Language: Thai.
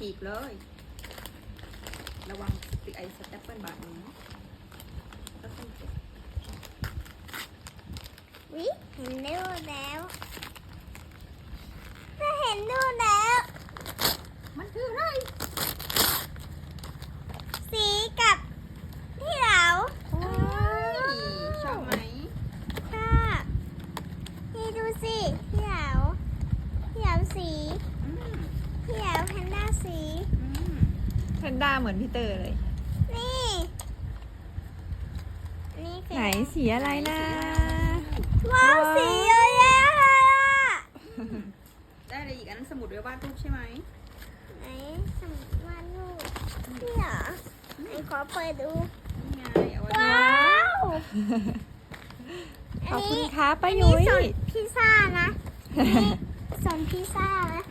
ฮะฉีกเลย ระวังติดไอสแตปเปิลบาดนี้เนาะแล้วต้องเก็บวิเห็นดูแล้วถ้าเห็นดูแล้ว มันคืออะไร สีกับพี่เหลาโอ้ยชอบไหม ค่ะนี่ดูสิพี่เหลาพี่เหลาสี อืม พี่เหลาแพนด้าสี อืม แพนด้าเหมือนพี่เตอร์เลย นี่ นี่คือไหนสีอะไรนะว้าวสีเยอะแยะเลยอะได้อะไรอีกอันนั้นสมุดไว้วาดรูปใช่ไหมไหนสมุดวาดรูปนี่เหรอไหนขอเปิดดูนี่ไงเอาไว้ว้าวขอบคุณนนี้ครับป้าอันยุ้นี้ยสนพิซซ่านะอันนี้สนพิซซ่านะ